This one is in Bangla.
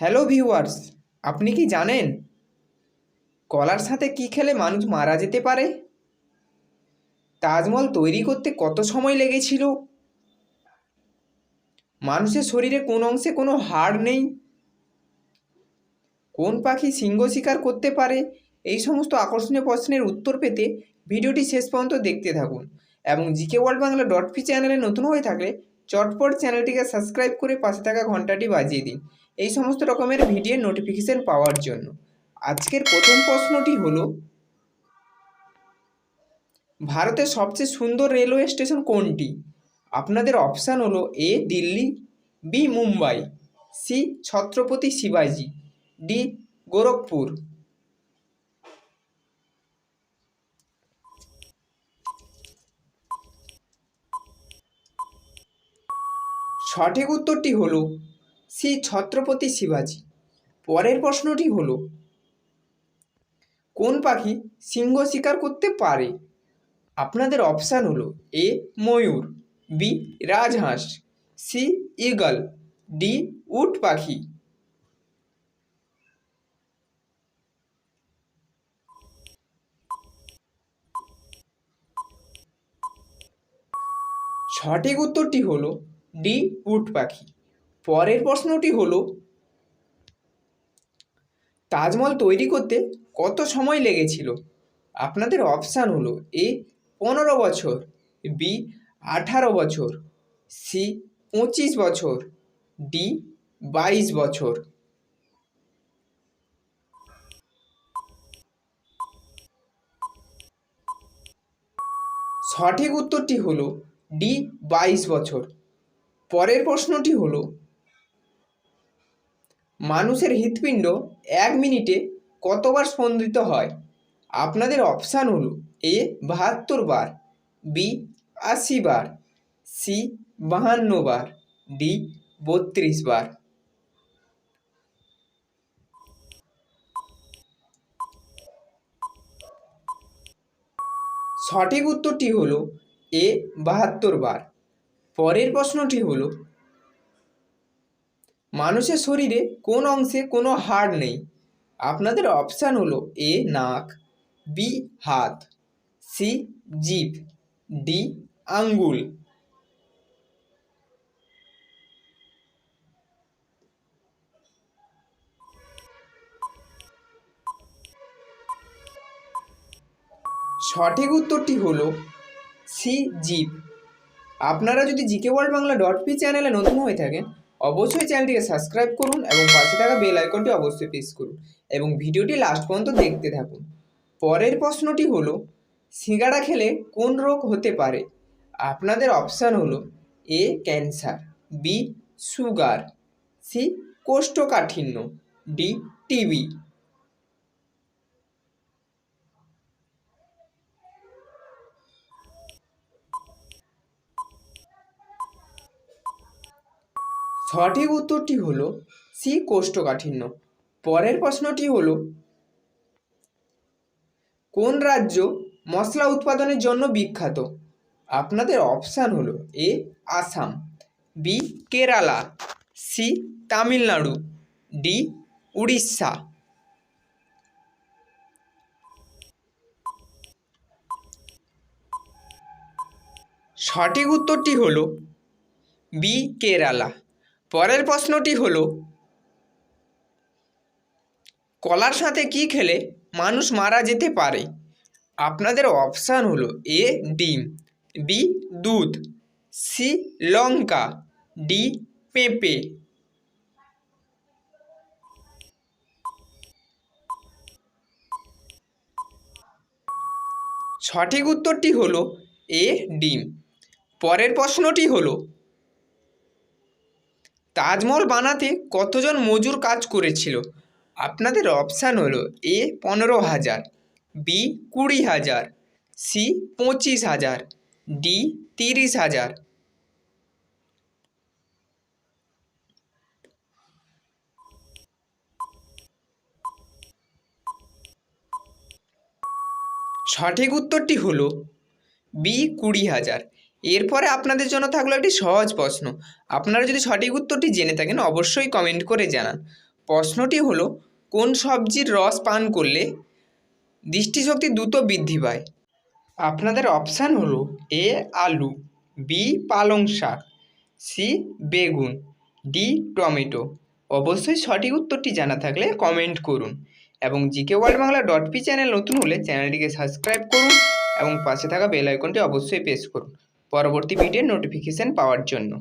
হ্যালো ভিউয়ার্স আপনি কি জানেন কলার সাথে কি খেলে মানুষ মারা যেতে পারে? তাজমহল তৈরি করতে কত সময় লেগেছিল? মানুষের শরীরে কোন অংশে কোনো হাড় নেই? কোন পাখি সিংহ শিকার করতে পারে? এই সমস্ত আকর্ষণীয় প্রশ্নের উত্তর পেতে ভিডিওটি শেষ পর্যন্ত দেখতে থাকুন এবং GK world Bangla dot P চ্যানেলে নতুন হয়ে থাকলে চটপট চ্যানেলটিকে সাবস্ক্রাইব করে পাশে থাকা ঘন্টাটি বাজিয়ে দিন। এই সমস্ত রকমের ভিডিও নোটিফিকেশন পাওয়ার জন্য। আজকের প্রথম প্রশ্নটি হলো, ভারতের সবচেয়ে সুন্দর রেলওয়ে স্টেশন কোনটি? আপনাদের অপশান হলো A Delhi B Mumbai C Chhatrapati শিবাজি ডি গোরখপুর। সঠিক উত্তরটি হলো সি ছত্রপতি শিবাজি। পরের প্রশ্নটি হলো, কোন পাখি সিংহ শিকার করতে পারে? আপনাদের অপশান হলো এ ময়ূর, বি রাজহাঁস, সি ইগল ডি উট পাখি। সঠিক উত্তরটি হলো ডি উট পাখি। পরের প্রশ্নটি হলো, তাজমহল তৈরি করতে কত সময় লেগেছিল? আপনাদের অপশান হলো এ, পনেরো বছর, বি, আঠারো বছর, সি, পঁচিশ বছর, ডি, বাইশ বছর। সঠিক উত্তরটি হলো ডি, বাইশ বছর। পরের প্রশ্নটি হলো মানুষের হৃৎপিণ্ড এক মিনিটে কতবার স্পন্দিত হয়? আপনাদের অপশান হল এ, বাহাত্তর বার, বি, আশি বার, সি, বাহান্ন বার, ডি, বত্রিশ বার। সঠিক উত্তরটি হলো এ, বাহাত্তর বার। পরের প্রশ্নটি হলো মানুষের শরীরে কোন অংশে কোনো হাড় নেই। আপনাদের অপশান হলো এ, নাক, বি, হাত, সি, জিভ, ডি, আঙ্গুল। সঠিক উত্তরটি হলো সি জিপ আপনারা যদি GK world Bangla dot P চ্যানেলে নতুন হয়ে থাকেন অবশ্যই চ্যানেলটিকে সাবস্ক্রাইব করুন এবং পাশে থাকা বেল আইকনটি অবশ্যই প্রেস করুন এবং ভিডিওটি লাস্ট পর্যন্ত দেখতে থাকুন। পরের প্রশ্নটি হলো সিঙ্গাড়া খেলে কোন রোগ হতে পারে? আপনাদের অপশান হলো A cancer B sugar C কোষ্ঠকাঠিন্য ডি টিবি সঠিক উত্তরটি হলো সি কোষ্ঠকাঠিন্য। পরের প্রশ্নটি হলো, কোন রাজ্য মশলা উৎপাদনের জন্য বিখ্যাত? আপনাদের অপশান হলো A, Assam, B, Kerala, C, Tamil Nadu, D, Orissa. সঠিক উত্তরটি হলো বি, কেরালা। পরের প্রশ্নটি হলো, কলার সাথে কি খেলে মানুষ মারা যেতে পারে? আপনাদের অপশান হলো এ, ডিম, বি, দুধ, সি, লঙ্কা, ডি, পেঁপে। সঠিক উত্তরটি হলো এ, ডিম। পরের প্রশ্নটি হলো তাজমহল বানাতে কতজন মজুর কাজ করেছিল? আপনাদের অপশান হলো এ পনেরো হাজার বি কুড়ি হাজার সি পঁচিশ হাজার ডি তিরিশ হাজার। সঠিক উত্তরটি হলো বি কুড়ি হাজার। এরপরে আপনাদের জন্য থাকল একটি সহজ প্রশ্ন। আপনারা যদি সঠিক উত্তরটি জেনে থাকেন, অবশ্যই কমেন্ট করে জানান। প্রশ্নটি হলো, কোন সবজির রস পান করলে দৃষ্টিশক্তি দ্রুত বৃদ্ধি পায়? আপনাদের অপশান হলো, এ আলু, বি পালং শাক, সি বেগুন, ডি টমেটো। অবশ্যই সঠিক উত্তরটি জানা থাকলে কমেন্ট করুন এবং GK world Bangla dot P channel নতুন হলে চ্যানেলটিকে সাবস্ক্রাইব করুন এবং পাশে থাকা বেল আইকনটি অবশ্যই প্রেস করুন। পরবর্তী ভিডিওর নোটিফিকেশান পাওয়ার জন্য।